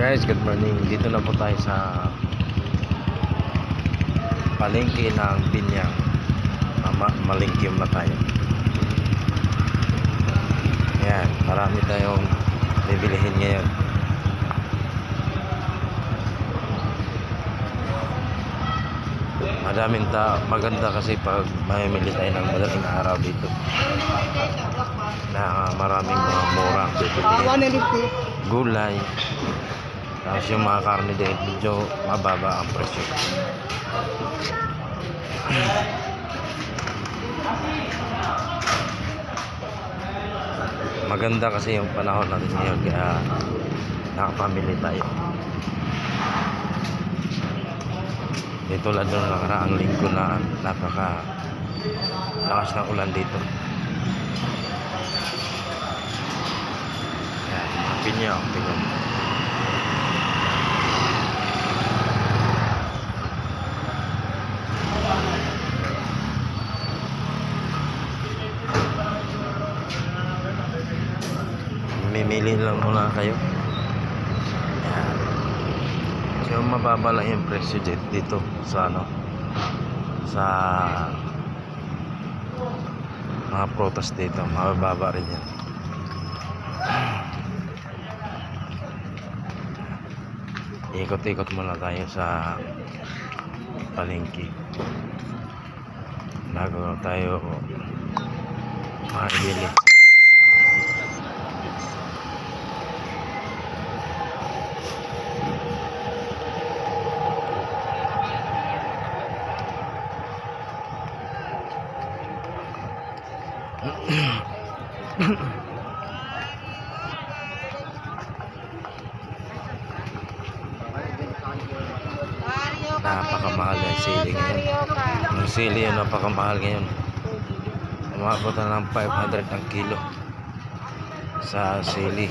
Guys, good morning. Dito na po tayo sa palengke ng Binyang. Ama, malingkim na tayo. Yan, marami tayong bibilihin ngayon. Madaming ta maganda kasi pag mamimili tayo ng madaling araw dito. Na maraming mga murang bibilihin gulay tapos yung mga karne din medyo mababa ang presyo. Maganda kasi yung panahon natin ngayon kaya nakapamili tayo. Di tulad nung nakaraang linggo na napaka lakas ng ulan dito. Yan, mga pinya, Mimili lang muna kayo. Yan. So, mababa lang yung presyo dito, sa ano sa mga prutas dito. Mababa rin yan. ikot-ikot muna tayo sa palengke bago tayo makibili napakamahal yung sili ngayon. Yung sili yun napakamahal ngayon. Umabot na ng 500 ang kilo sa sili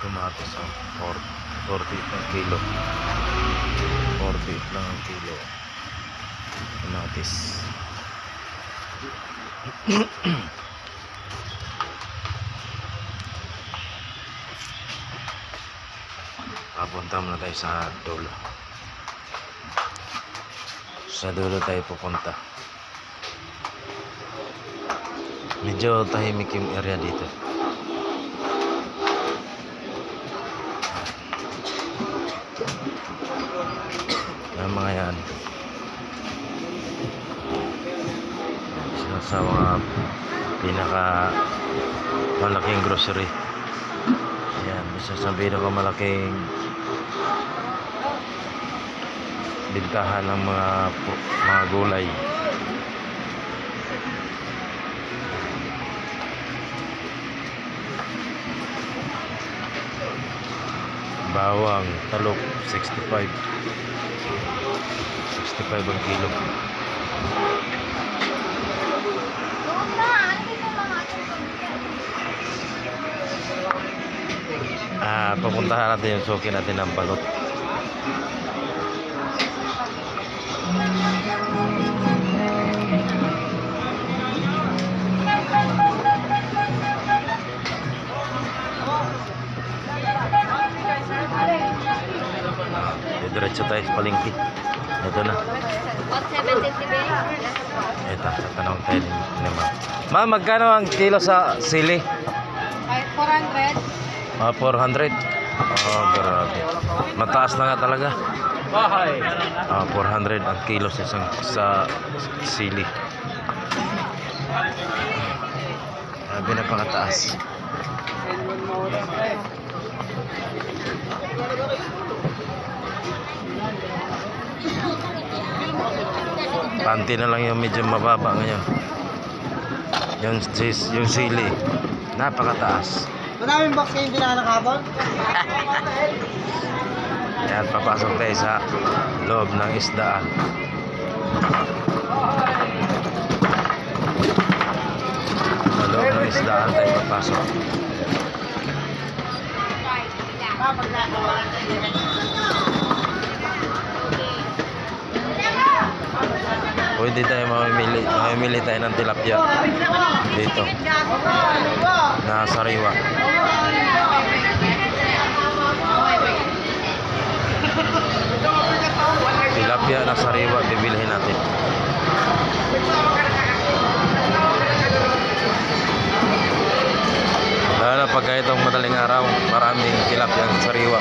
kamatis oh, 40 48 ang kilo. 48 lang ang kilo. Kamatis. Papunta muna tayo sa dulo. Sa dulo tayo pupunta medyo tahimik yung area dito. Yung mga yan. Isa sa mga pinaka malaking grocery. Yan isa sa pinaka malaking bintahan ng mga mga gulay bawang talok 65 65 ang kilo. Ah papuntahan natin yung suki natin ng balot diretso tayo sa palengke ito na What 70 ba? ito tatanong tayo ni, ni ma'am ma'am magkano ang kilo sa sili Ay, 400. mga 400 oh grabe mataas na nga talaga Ah, 400 ang kilo sa isang sa sili. Sabi na pakataas. Panty na lang yung medyo mababa ngayon. Yung, yung sili. Napakataas. Maraming box kayo dinaanak habang? Ayan, papasok tayo sa loob ng isdaan. Sa loob ng isdaan tayo papasok. Pwede tayo mamimili, mamimili tayo ng tilapia dito na sariwa. Tilapia na sariwa bibilhin natin. Lalo na pagka itong madaling araw, maraming tilapia ang sariwa.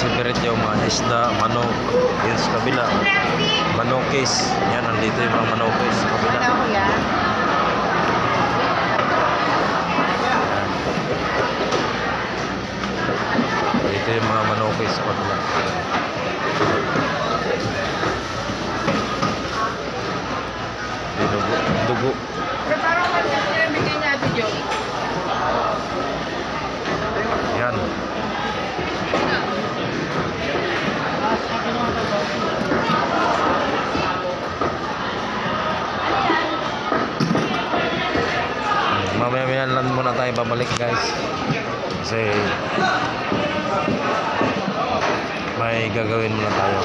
Nakasipirit yung mga isda, manok. Yun sa kabila. Manokis. Yan, nandito yung mga manokis sa kabila. ko yan. Ito yung mga manokis sa kabila. Dinugo, dugo. Parang tayo babalik guys. Kasi may gagawin muna tayo.